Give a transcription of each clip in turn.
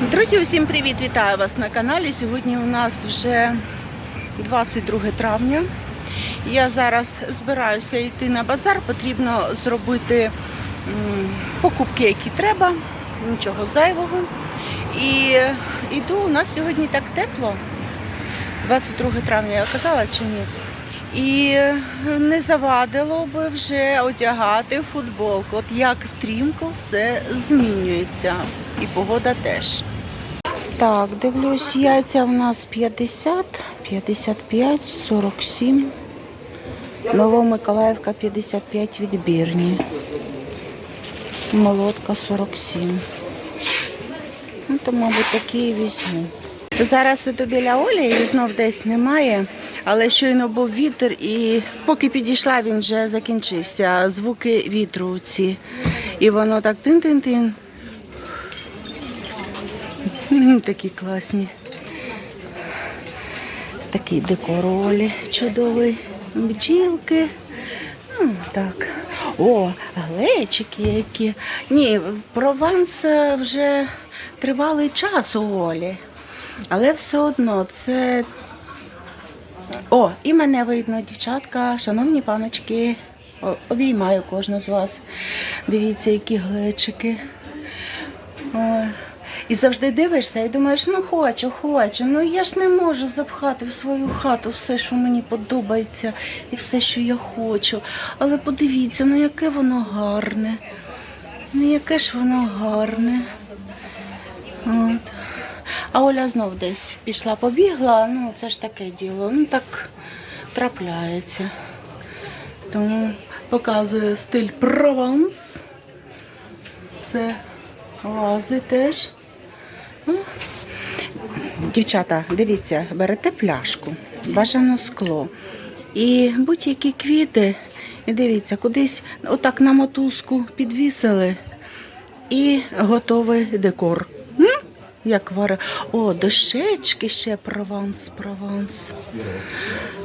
Друзі, усім привіт! Вітаю вас на каналі. Сьогодні у нас вже 22 травня. Я зараз збираюся йти на базар. Потрібно зробити покупки, які треба, нічого зайвого. І йду, у нас сьогодні так тепло. 22 травня я казала чи ні? І не завадило би вже одягати футболку. От як стрімко все змінюється. І погода теж. Так, дивлюсь, яйця в нас 50, 55, 47. Новомиколаївка 55 відбірні. Молодка 47. Ну, то, мабуть, такі і візьму. Зараз іду біля Олі, її знов десь немає, але щойно був вітер, і поки підійшла, він вже закінчився. Звуки вітру ці. І воно так тин-тин-тин. Такі класні. Такий декоролі чудовий. Бджілки. Так. О, глечики які. Ні, Прованс е, вже тривалий час у Олі. Але все одно це. О, і мене видно, дівчатка, шановні паночки. Обіймаю кожну з вас. Дивіться, які глечики. І завжди дивишся і думаєш, ну хочу, хочу. Ну я ж не можу запхати в свою хату все, що мені подобається, і все, що я хочу. Але подивіться, ну яке воно гарне. Ну яке ж воно гарне. От. А Оля знов десь пішла, побігла, ну це ж таке діло. Ну так трапляється. Тому показую стиль Прованс. Це вази теж. Дівчата, дивіться, берете пляшку, бажано скло. І будь-які квіти, і дивіться, кудись отак на мотузку підвісили і готовий декор. Як вари. О, дощечки ще прованс, прованс.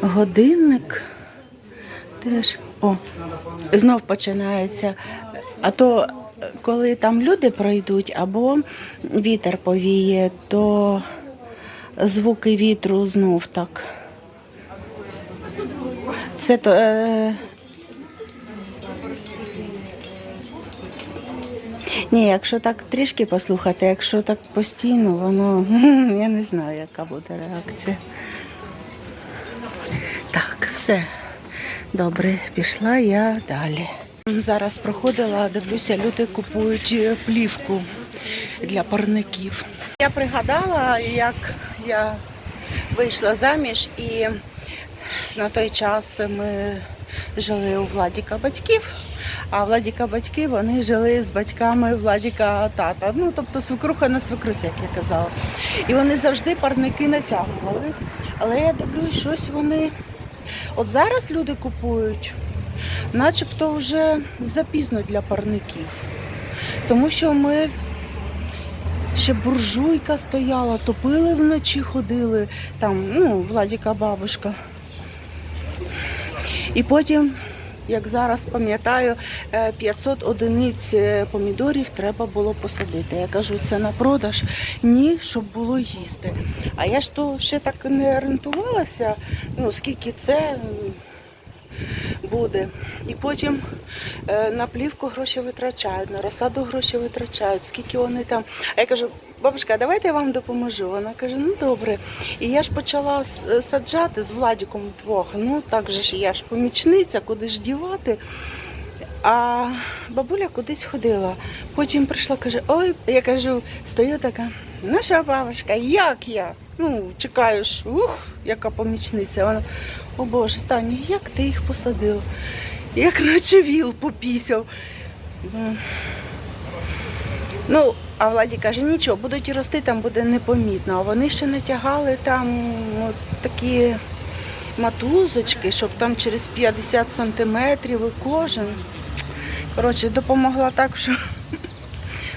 Годинник. Теж. О, знов починається. А то, коли там люди пройдуть, або вітер повіє, то звуки вітру знов так. Це то. Ні, якщо так трішки послухати, якщо так постійно, воно я не знаю, яка буде реакція. Так, все. Добре, пішла я далі. Зараз проходила, дивлюся, люди купують е, плівку для парників. Я пригадала, як я вийшла заміж і на той час ми жили у Владіка батьків, а Владіка батьки вони жили з батьками Владіка тата. Ну, тобто свекруха на свекрусі, як я казала. І вони завжди парники натягували. Але я дивлюсь, щось вони. От зараз люди купують, начебто вже запізно для парників. Тому що ми ще буржуйка стояла, топили вночі, ходили, там, ну, Владіка бабушка. І потім, як зараз пам'ятаю, е, 500 одиниць е, помідорів треба було посадити. Я кажу, це на продаж? Ні, щоб було їсти. А я ж то ще так не орієнтувалася, ну скільки це буде. І потім е, на плівку гроші витрачають, на розсаду гроші витрачають, скільки вони там. А я кажу, бабушка, давайте я вам допоможу. Вона каже, ну добре. І я ж почала саджати з Владіком вдвох. Ну так же ж я ж помічниця, куди ж дівати. А бабуля кудись ходила. Потім прийшла, каже, ой, я кажу, стою така, ну що, бабушка, як я? Ну, чекаю ух, яка помічниця. Вона, о Боже, Таня, як ти їх посадила? Як наче віл попісяв. Ну, Ну, а Владі каже, нічого, будуть рости, там буде непомітно. А вони ще натягали там от такі матузочки, щоб там через 50 сантиметрів і кожен. Коротше, допомогла так, що ну,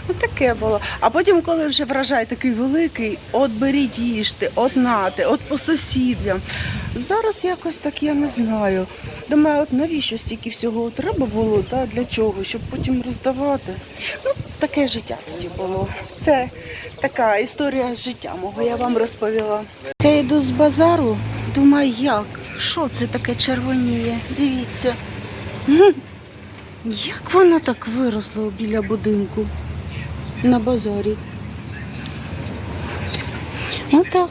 таке було. А потім, коли вже врожай такий великий, от беріть їжте, от нате, от по сусідям. Зараз якось так я не знаю. Думаю, от навіщо стільки всього треба було, та, для чого, щоб потім роздавати. Ну, таке життя тоді було. Це така історія з життя мого, я вам розповіла. Я йду з базару, думаю, як? Що це таке червоніє? Дивіться. Як воно так виросло біля будинку на базарі? Отак.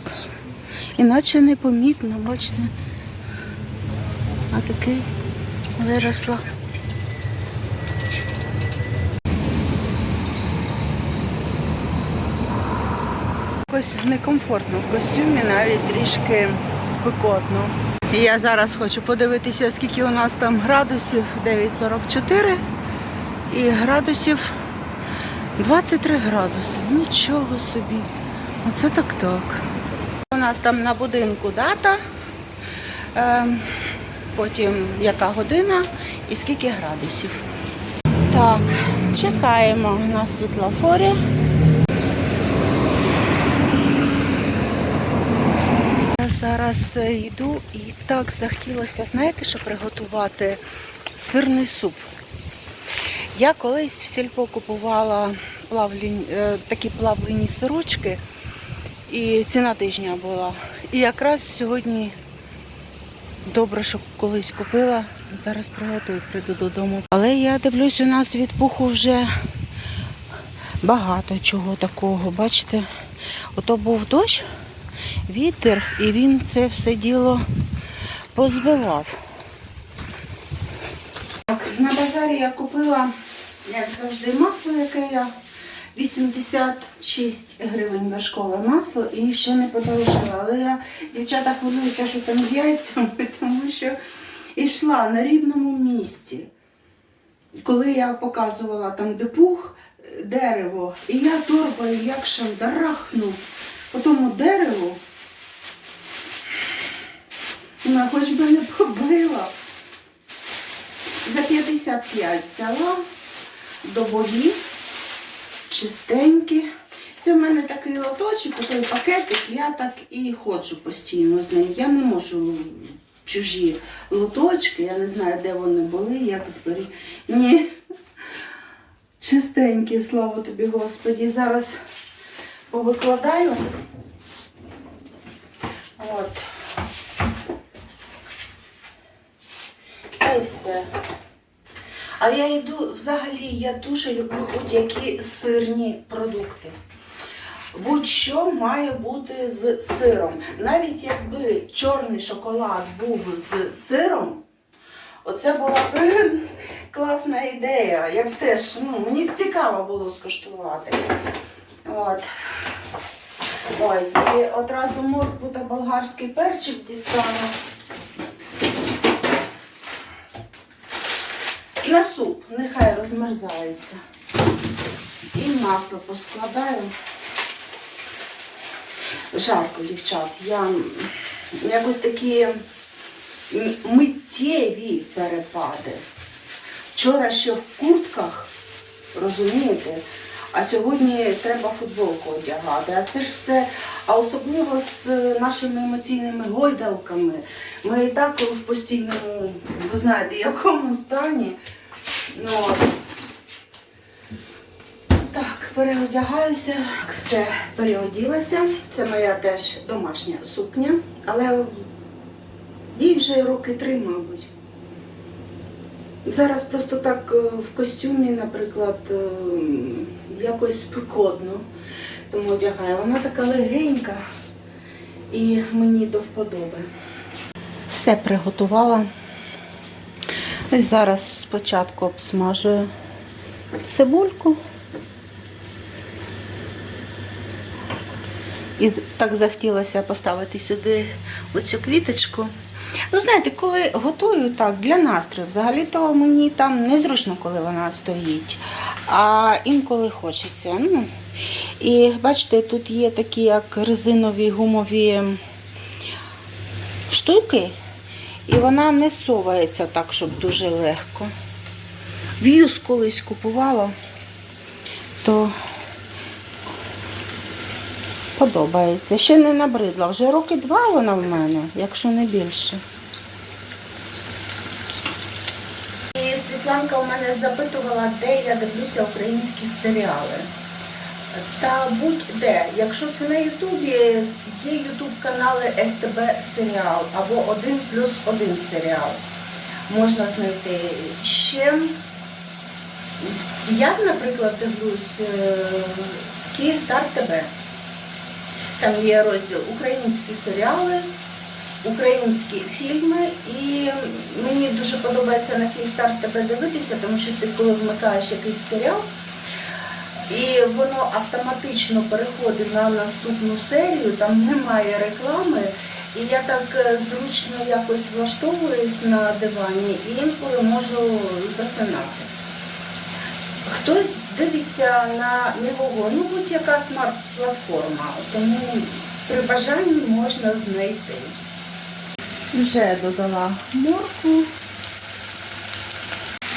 Іначе непомітно, бачите. А такий виросла. Якось некомфортно в костюмі, навіть трішки спекотно. І я зараз хочу подивитися, скільки у нас там градусів 9,44 і градусів 23 градуси. Нічого собі. Оце так так. У нас там на будинку дата, ем, потім яка година і скільки градусів. Так, чекаємо на світлофорі. Я зараз йду і так захотілося, знаєте, що приготувати сирний суп. Я колись в сільпо купувала плавлені, такі плавлені сирочки, і ціна тижня була. І якраз сьогодні добре, що колись купила, зараз приготую, прийду додому. Але я дивлюсь, у нас від пуху вже багато чого такого. Бачите, ото був дощ, вітер, і він це все діло позбивав. На базарі я купила, як завжди, масло, яке я 86 гривень вершкове масло і ще не подорожила. Але я, дівчата, хвилююся, що там з яйцями, тому що йшла на рівному місці. Коли я показувала там, де пух, е, дерево, і я торбою як шандарахну по тому дереву, вона хоч би не побила. За 55 взяла добові, чистенькі. Це в мене такий лоточок, той пакетик, я так і ходжу постійно з ним. Я не можу чужі лоточки, я не знаю, де вони були, як збері. Ні. Чистенькі, слава тобі, Господі. Зараз повикладаю. От. Й все. А я йду, взагалі, я дуже люблю будь-які сирні продукти. Будь-що має бути з сиром. Навіть якби чорний шоколад був з сиром, оце була б класна ідея. Я б теж, ну, мені б цікаво було скуштувати. От. Ой, і одразу моркву та болгарський перчик дістану. На суп, нехай розмерзається. І масло поскладаю. Жарко, дівчат. Я якось такі миттєві перепади. Вчора ще в куртках, розумієте, а сьогодні треба футболку одягати. А це ж все, а особливо з нашими емоційними гойдалками. Ми і так в постійному, ви знаєте, якому стані. Ну, так, переодягаюся, все переоділася. Це моя теж домашня сукня, але їй вже роки три, мабуть. Зараз просто так е, в костюмі, наприклад, е, якось спекотно, тому одягаю. Вона така легенька і мені до вподоби. Все приготувала. І зараз спочатку обсмажую цибульку. І так захотілося поставити сюди оцю квіточку. Ну, знаєте, коли готую так для настрою, взагалі-то мені там незручно, коли вона стоїть, а інколи хочеться. Ну, і бачите, тут є такі як резинові гумові штуки, і вона не совається так, щоб дуже легко. В'юз колись купувала, то подобається. Ще не набридла. Вже роки два вона в мене, якщо не більше. І Світланка у мене запитувала, де я дивлюся українські серіали. Та будь-де. Якщо це на Ютубі, є Ютуб канали СТБ серіал або 1 плюс 1 серіал. Можна знайти ще. Я, наприклад, дивлюсь е, Київстар ТБ. Там є розділ українські серіали, українські фільми, і мені дуже подобається на Київстар ТБ дивитися, тому що ти коли вмикаєш якийсь серіал, і воно автоматично переходить на наступну серію, там немає реклами. І я так е, зручно якось влаштовуюсь на дивані і інколи можу засинати. Хтось дивиться на Мігого, ну будь-яка смарт-платформа, тому при бажанні можна знайти. Вже додала моркву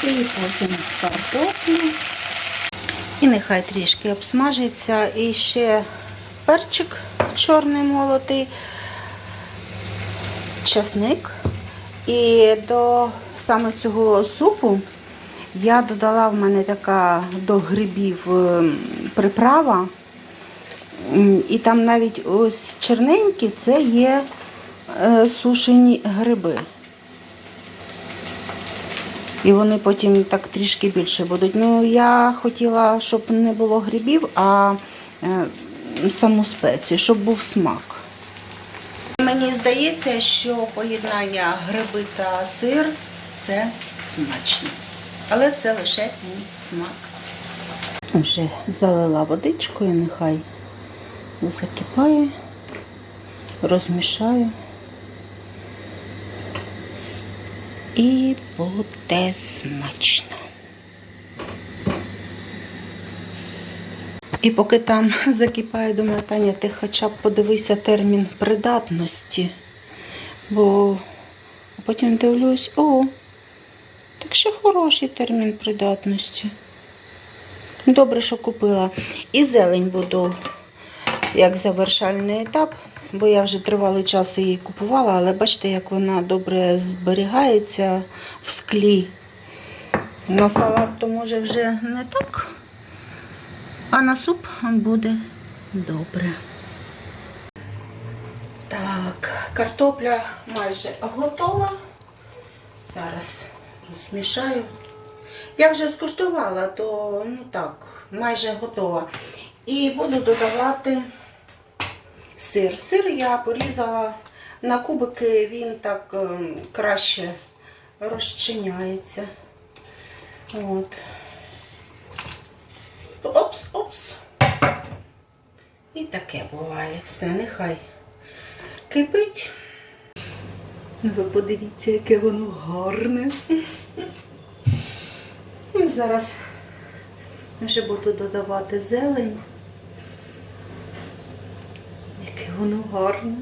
і потім картоплю. І нехай трішки обсмажиться. І ще перчик чорний молотий, часник. І до саме цього супу я додала в мене така до грибів ем, приправа. І там навіть ось черненькі це є е, сушені гриби. І вони потім так трішки більше будуть. Ну, я хотіла, щоб не було грибів, а е, саму спецію, щоб був смак. Мені здається, що поєднання гриби та сир це смачно. Але це лише мій смак. Вже залила водичкою, нехай закипає, розмішаю. І буде смачно. І поки там закипає, думаю, Таня, ти хоча б подивися термін придатності. Бо потім дивлюсь, о, так ще хороший термін придатності. Добре, що купила. І зелень буду як завершальний етап, бо я вже тривалий час її купувала, але бачите, як вона добре зберігається в склі. На салат то може вже не так, а на суп буде добре. Так, картопля майже готова. Зараз розмішаю. Я вже скуштувала, то ну так, майже готова. І буду додавати сир. Сир я порізала на кубики, він так ем, краще розчиняється. От. Опс, опс. І таке буває. Все, нехай кипить. Ви подивіться, яке воно гарне. Зараз вже буду додавати зелень. Яке воно гарне.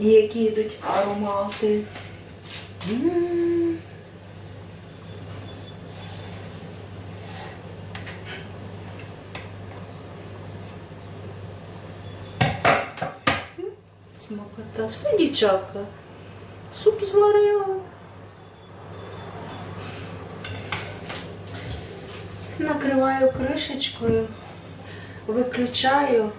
І які йдуть аромати. М. Смакота. Все, дівчатка. Суп зварила. Накриваю кришечкою, виключаю.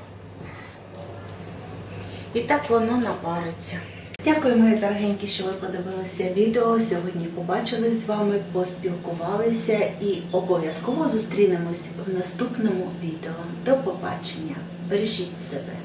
І так воно напариться. Дякую, мої дорогенькі, що ви подивилися відео. Сьогодні побачили з вами, поспілкувалися і обов'язково зустрінемось в наступному відео. До побачення! Бережіть себе!